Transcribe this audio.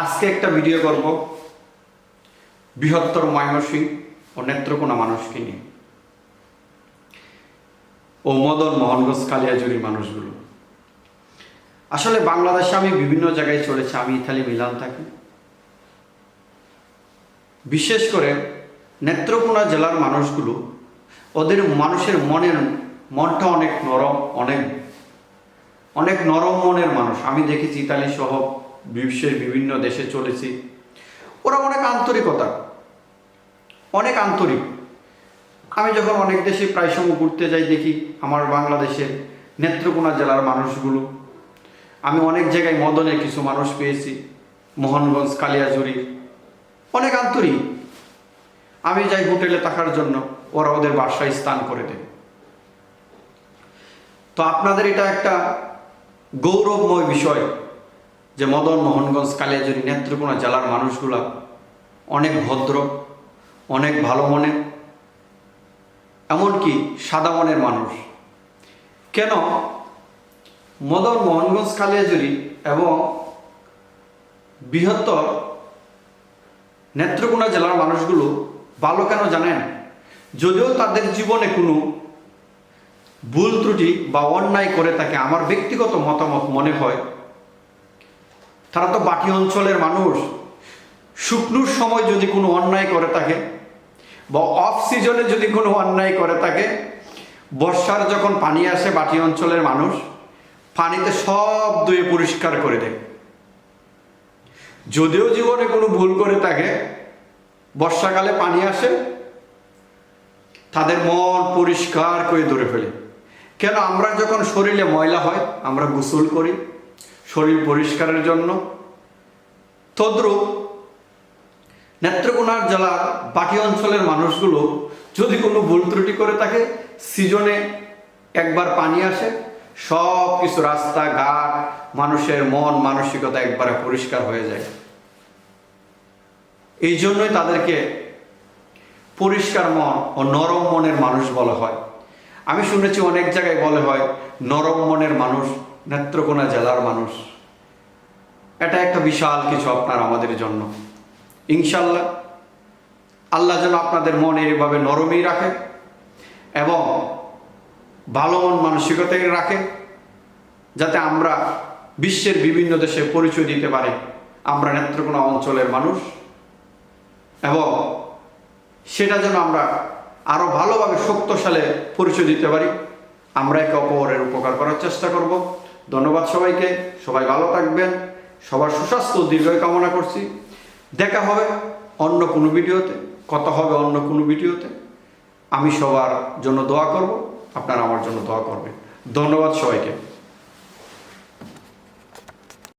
আজকে একটা ভিডিও করব। বৃহত্তর ময়মনসিং ও নেত্রকোনা মানুষকে নিয়ে। ও মদন মোহনগঞ্জ কালিয়াজুরি মানুষগুলো। আসলে বাংলাদেশে আমি বিভিন্ন জায়গায় চলেছি, আমি ইতালি, মিলান থাকি। বিশেষ করে নেত্রকোনা জেলার মানুষগুলো, ওদের মানুষের মনের মনটা অনেক নরম, অনেক অনেক নরম মনের মানুষ। আমি দেখেছি ইতালি সহ বিশ্বের বিভিন্ন দেশে চলেছি। ওরা অনেক আন্তরিকতা, অনেক আন্তরিক। আমি যখন অনেক দেশে প্রায় সময় ঘুরতে যাই দেখি আমার বাংলাদেশের নেত্রকোনা জেলার মানুষগুলো। আমি অনেক জায়গায় মদনের কিছু মানুষ পেয়েছি, মোহনগঞ্জ কালিয়াজুরি অনেক আন্তরিক। আমি যাই হোটেলে থাকার জন্য, ওরা ওদের বাসায় স্থান করে দেয়। তো আপনাদের এটা একটা গৌরবময় বিষয়। যে মদন মোহনগঞ্জ কালিয়াজুরি নেত্রকোনা জেলার মানুষগুলা অনেক ভদ্র, অনেক ভালো মনে, এমনকি সাদা মনের মানুষ। কেন? মদন মোহনগঞ্জ কালিয়াজুরি এবং বৃহত্তর নেত্রকোনা জেলার মানুষগুলো ভালো কেন জানেন? যদিও তাদের জীবনে কোনো ভুল ত্রুটি বা অন্যায় করে থাকে আমার ব্যক্তিগত মতামত মনে হয় তারা তো বাকি অঞ্চলের মানুষ। শুকনোর সময় যদি কোনো অন্যায় করে থাকে বা অফ সিজনে যদি কোনো অন্যায় করে থাকে বর্ষার যখন পানি আসে বাটি অঞ্চলের মানুষ, পানিতে সব ধুয়ে পরিষ্কার করে দেয়। যদিও জীবনে কোনো ভুল করে থাকে বর্ষাকালে পানি আসে, তাদের মন পরিষ্কার করে ধরে ফেলে। কেন? আমরা যখন শরীরে ময়লা হয়, আমরা গোসল করি শরীর পরিষ্কারের জন্য। তদ্রুপ নেত্রকোনার জেলার বাকি অঞ্চলের মানুষগুলো যদি কোনো ভুল ত্রুটি করে থাকে, সিজনে একবার পানি আসে সব কিছু রাস্তাঘাট, মানুষের মন, মানসিকতা একবারে পরিষ্কার হয়ে যায়। এই জন্যই তাদেরকে পরিষ্কার মন ও নরম মনের মানুষ বলা হয়। আমি শুনেছি অনেক জায়গায় বলে হয়, নরম মনের মানুষ নেত্রকোনা জেলার মানুষ। এটা একটা বিশাল কিছু আপনার আমাদের জন্য। ইনশাল্লাহ আল্লাহ যেন আপনাদের মন এইভাবে নরমই রাখে এবং ভালো মন মানসিকতায় রাখে, যাতে আমরা বিশ্বের বিভিন্ন দেশে পরিচয় দিতে পারি। আমরা নেত্রকোনা অঞ্চলের মানুষ এবং সেটা যেন আমরা আরও ভালোভাবে শক্তশালে পরিচয় দিতে পারি। আমরা একে অপরের উপকার করার চেষ্টা করব। ধন্যবাদ সবাইকে, সবাই ভালো থাকবেন, সবার সুস্বাস্থ্য, দীর্ঘয় কামনা করছি। দেখা হবে অন্য কোনো ভিডিওতে, কথা হবে অন্য কোনো ভিডিওতে। আমি সবার জন্য দোয়া করব, আপনারা আমার জন্য দোয়া করবেন। ধন্যবাদ সবাইকে।